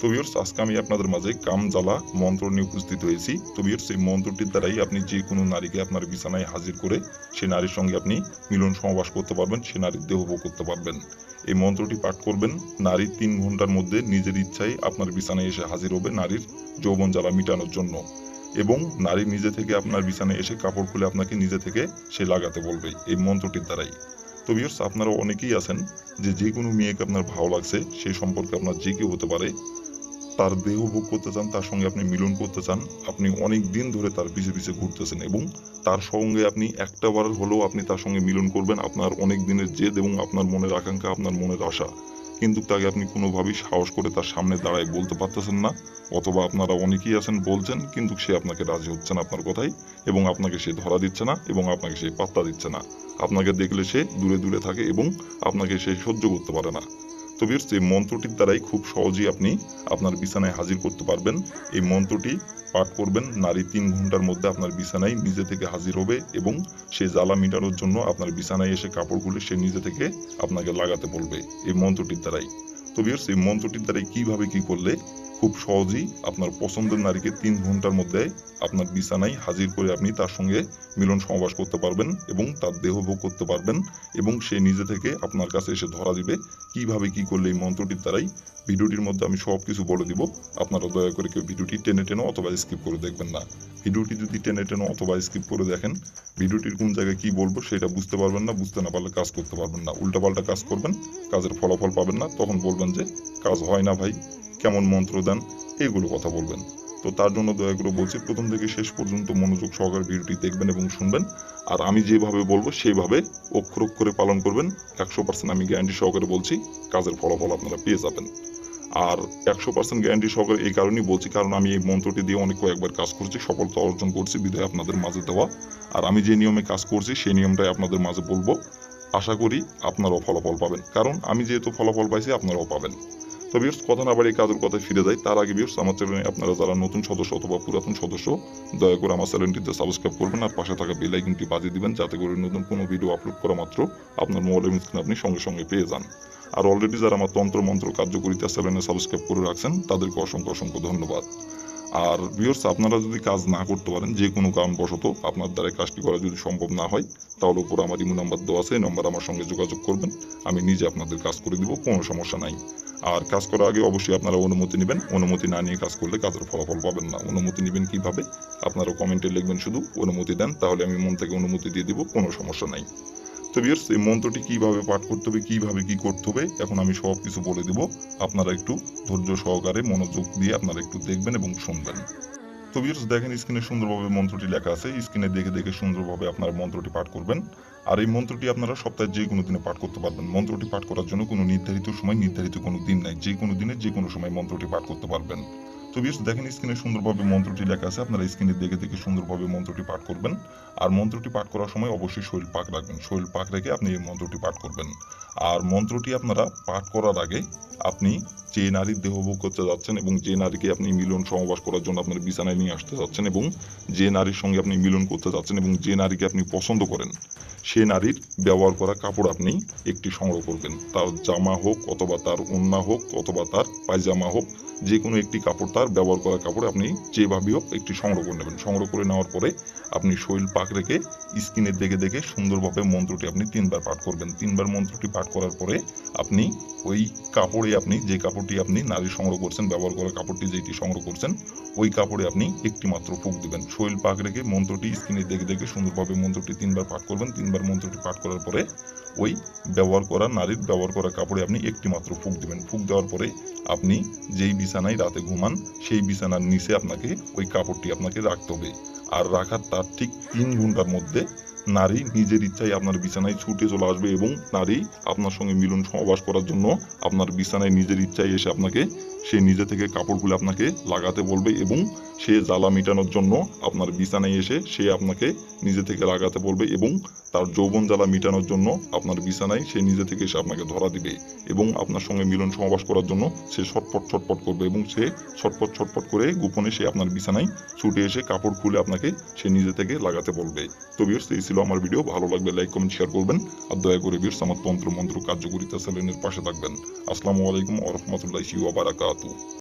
তো বিয়ার্স আজকে আমি আপনাদের মাঝে কাম, জ্বালা, মন্ত্র নিয়ে উপস্থিত হয়েছি। তো বিয়ার্স এই মন্ত্রটির দ্বারাই আপনি যে কোনো নারীকে আপনার বিছানায় হাজির করে সে নারীর সঙ্গে আপনি মিলন সমাবাস করতে পারবেন, সে নারীর দেহভোগ করতে পারবেন। এই মন্ত্রটি পাঠ করবেন, নারী তিন ঘণ্টার মধ্যে নিজের ইচ্ছায় আপনার বিছানায় এসে হাজির হবে নারীর যৌবন জ্বালা মিটানোর জন্য। এবং নারী নিজে থেকে আপনার বিছানায় এসে কাপড় খুলে আপনাকে নিজে থেকে সে লাগাতে বলবে, এই মন্ত্রটির দ্বারাই। তো আপনারা অনেকেই আছেন যে যে কোনো মেয়েকে আপনার ভালো লাগছে সেই সম্পর্কে আপনার যে কেউ হতে পারে তার দেহ ভোগ করতে চান, তার সঙ্গে আপনি মিলন করতে চান, আপনি অনেক দিন ধরে তার পিছে পিছে ঘুরতেছেন এবং তার সঙ্গে আপনি একটা বার হলেও আপনি তার সঙ্গে মিলন করবেন, আপনার অনেক দিনের জেদ এবং আপনার মনের আকাঙ্ক্ষা, আপনার মনের আশা। কিন্তু তাকে আপনি কোনোভাবেই সাহস করে তার সামনে দাঁড়ায় বলতে পারতেছেন না, অথবা আপনারা অনেকেই আছেন বলছেন, কিন্তু সে আপনাকে রাজি হচ্ছে না আপনার কথাই এবং আপনাকে সে ধরা দিচ্ছে না এবং আপনাকে সে পাত্তা দিচ্ছে না। আপনাকে দেখলে সে দূরে দূরে থাকে এবং আপনাকে সে সহ্য করতে পারে না। তো এই মন্ত্রটির দ্বারাই খুব সহজেই আপনি আপনার বিছানায় হাজির করতে পারবেন। এই মন্ত্রটি পাঠ করবেন, নারী তিন ঘণ্টার মধ্যে আপনার বিছানায় নিজে থেকে হাজির হবে এবং সে জ্বালা মেটানোর জন্য আপনার বিছানায় এসে কাপড় সে নিজে থেকে আপনাকে লাগাতে বলবে এই মন্ত্রটির দ্বারাই। তো বিয়ার্স এই মন্ত্রটির দ্বারাই কীভাবে কি করলে খুব সহজেই আপনার পছন্দের নারীকে তিন ঘণ্টার মধ্যে আপনার বিছানায় হাজির করে আপনি তার সঙ্গে মিলন সমাবাস করতে পারবেন এবং তার দেহভোগ করতে পারবেন এবং সে নিজে থেকে আপনার কাছে এসে ধরা দিবে কীভাবে কি করলে এই মন্ত্রটির দ্বারাই ভিডিওটির মধ্যে আমি সব কিছু বলে দিব। আপনারা দয়া করে কেউ ভিডিওটি টেনে টেনে অথবা স্কিপ করে দেখবেন না। ভিডিওটি যদি টেনে টেনে অথবা স্কিপ করে দেখেন, ভিডিওটির কোন জায়গায় কি বলব সেটা বুঝতে পারবেন না, বুঝতে না পারলে কাজ করতে পারবেন না। উল্টাপাল্টা কাজ করবেন, কাজের ফলাফল পাবেন না, তখন বলবেন যে কাজ হয় না ভাই। কেমন মন্ত্র দেন এইগুলো কথা বলবেন। তো তার জন্য দয়া করে বলছি, প্রথম থেকে শেষ পর্যন্ত মনোযোগ সহকারে ভিডিওটি দেখবেন এবং শুনবেন। আর আমি যেভাবে বলব, সেইভাবে অক্ষর অক্ষরে পালন করবেন। একশো পার্সেন্ট আমি গ্যারান্টি সহকারে বলছি, কাজের ফলাফল আপনারা পেয়ে যাবেন। আর একশো পার্সেন্ট গ্যারান্টি সহকারে এই কারণেই বলছি, কারণ আমি এই মন্ত্রটি দিয়ে অনেক কয়েকবার কাজ করছি, সফলতা অর্জন করছি বিধায় আপনাদের মাঝে দেওয়া। আর আমি যে নিয়মে কাজ করছি, সেই নিয়মটাই আপনাদের মাঝে বলব। আশা করি আপনারাও ফলাফল পাবেন। কারণ আমি যেহেতু ফলাফল পাইছি, আপনারাও পাবেন। তো বিয়ার্স কথা না বাড়ি কাজের কথায় ফিরে যায়। তার আগে বিয়ার্স আমার চ্যানেলে আপনারা যারা নতুন সদস্য অথবা পুরাতন সদস্য, দয়া করে আমার চ্যানেলটিতে সাবস্ক্রাইব করবেন আর পাশে থাকা বেল আইকনটি বাজিয়ে দিবেন যাতে করে নতুন কোনো ভিডিও আপলোড করা মাত্র আপনার মোবাইলের স্ক্রিনে আপনি সঙ্গে সঙ্গে পেয়ে যান। আর অলরেডি যারা আমার তন্ত্র মন্ত্র কার্যকরিতা চ্যানেলে সাবস্ক্রাইব করে রাখছেন, তাদেরকে অসংখ্য অসংখ্য ধন্যবাদ। আর ভিউর্স আপনারা যদি কাজ না করতে পারেন, যে কোনো কারণবশত আপনার দ্বারা কাজটি করা যদি সম্ভব না হয়, তাহলে উপর আমার ইমো নাম্বার দেওয়া আছে, এই নাম্বার আমার সঙ্গে যোগাযোগ করবেন। আমি নিজে আপনাদের কাজ করে দিব, কোনো সমস্যা নাই। আর কাজ করার আগে অবশ্যই আপনারা অনুমতি নেবেন। অনুমতি না নিয়ে কাজ করলে কাজের ফলাফল পাবেন না। অনুমতি নেবেন কীভাবে? আপনারা কমেন্টে লিখবেন শুধু অনুমতি দেন, তাহলে আমি মন থেকে অনুমতি দিয়ে দিব, কোনো সমস্যা নাই। তো বিয়ার্স এই মন্ত্রটি কীভাবে পাঠ করতে হবে, কীভাবে কী করতে হবে, এখন আমি সব কিছু বলে দেব। আপনারা একটু ধৈর্য সহকারে মনোযোগ দিয়ে আপনারা একটু দেখবেন এবং শুনবেন। তো দেখেন স্ক্রিনে সুন্দরভাবে মন্ত্রটি লেখা আছে। স্ক্রিনে দেখে দেখে সুন্দরভাবে আপনারা মন্ত্রটি পাঠ করবেন। আর এই মন্ত্রটি আপনারা সপ্তাহে যে কোনো দিনে পাঠ করতে পারবেন। মন্ত্রটি পাঠ করার জন্য কোনো নির্ধারিত সময়, নির্ধারিত কোনো দিন নাই। যে কোনো দিনে যে কোনো সময় মন্ত্রটি পাঠ করতে পারবেন। তো বিয়ার্স দেখেন স্ক্রিনে সুন্দরভাবে মন্ত্রটি লেখা আছে। আপনারা স্ক্রিনে দেখে দেখে সুন্দরভাবে মন্ত্রটি পাঠ করবেন। আর মন্ত্রটি পাঠ করার সময় অবশ্যই শরীর পাক রাখবেন। শরীর পাক রেখে আপনি এই মন্ত্রটি পাঠ করবেন। আর মন্ত্রটি আপনারা পাঠ করার আগে আপনি যে নারীর দেহভোগ করতে যাচ্ছেন এবং যে নারীকে আপনি মিলন সহবাস করার জন্য আপনার বিছানায় নিয়ে আসতে যাচ্ছেন এবং যে নারীর সঙ্গে আপনি মিলন করতে যাচ্ছেন এবং যে নারীকে আপনি পছন্দ করেন, সে নারীর ব্যবহার করা কাপড় আপনি একটি সংগ্রহ করবেন। তার জামা হোক অথবা তার ওন্না হোক অথবা তার পায়জামা হোক যে কোনো একটি কাপড় তার ব্যবহার করা কাপড় আপনি যেভাবেই হোক একটি সংগ্রহ করে নেবেন। সংগ্রহ করে নেওয়ার পরে আপনি শৈল পাক রেখে স্ক্রিনের দেখে দেখে সুন্দরভাবে মন্ত্রটি আপনি তিনবার পাঠ করবেন। তিনবার মন্ত্রটি পাঠ করার পরে আপনি ওই কাপড়ে আপনি যে কাপড়টি আপনি নারী সংগ্রহ করছেন, ব্যবহার করা কাপড়টি যেটি সংগ্রহ করছেন, ওই কাপড়ে আপনি একটি মাত্র ফুক দেবেন। শৈল পাক রেখে মন্ত্রটি স্ক্রিনে দেখে দেখে সুন্দরভাবে মন্ত্রটি তিনবার পাঠ করবেন। তিনবার মন্ত্রটি পাঠ করার পরে ওই ব্যবহার করা, নারীর ব্যবহার করা কাপড়ে আপনি একটি মাত্র ফুক দেবেন। ফুক দেওয়ার পরে আপনি যেই বিছানায় রাতে ঘুমান, সেই বিছানার নিচে আপনাকে ওই কাপড়টি আপনাকে রাখতে হবে। আর রাখার তার ঠিক তিন ঘণ্টার মধ্যে নারী নিজের ইচ্ছায় আপনার বিছানায় ছুটে চলে আসবে এবং নারী আপনার সঙ্গে মিলন সহবাস করার জন্য আপনার বিছানায় নিজের ইচ্ছায় এসে আপনাকে, সে নিজে থেকে কাপড় খুলে আপনাকে লাগাতে বলবে এবং সে জ্বালা মেটানোর জন্য আপনার বিছানায় এসে সে আপনাকে নিজে থেকে লাগাতে বলবে এবং তার যৌবন জ্বালা মেটানোর জন্য আপনার বিছানায় সে নিজে থেকে এসে আপনাকে ধরা দিবে এবং আপনার সঙ্গে মিলন সহবাস করার জন্য সে ছটপট ছটপট করবে এবং সে ছটপট ছটপট করে গোপনে সে আপনার বিছানায় ছুটে এসে কাপড় খুলে আপনাকে সে নিজে থেকে লাগাতে বলবে। তো বিয়ার্স এই ছিল আমার ভিডিও ভালো লাগবে লাইক কমেন্ট শেয়ার করবেন আর দয়া করে বীর আমার তন্ত্র মন্ত্র কার্যকরিতা চ্যানেলের পাশে থাকবেন। আসসালামু আলাইকুম ওরহমতুল্লাহি ওয়া বারাকাতুহু।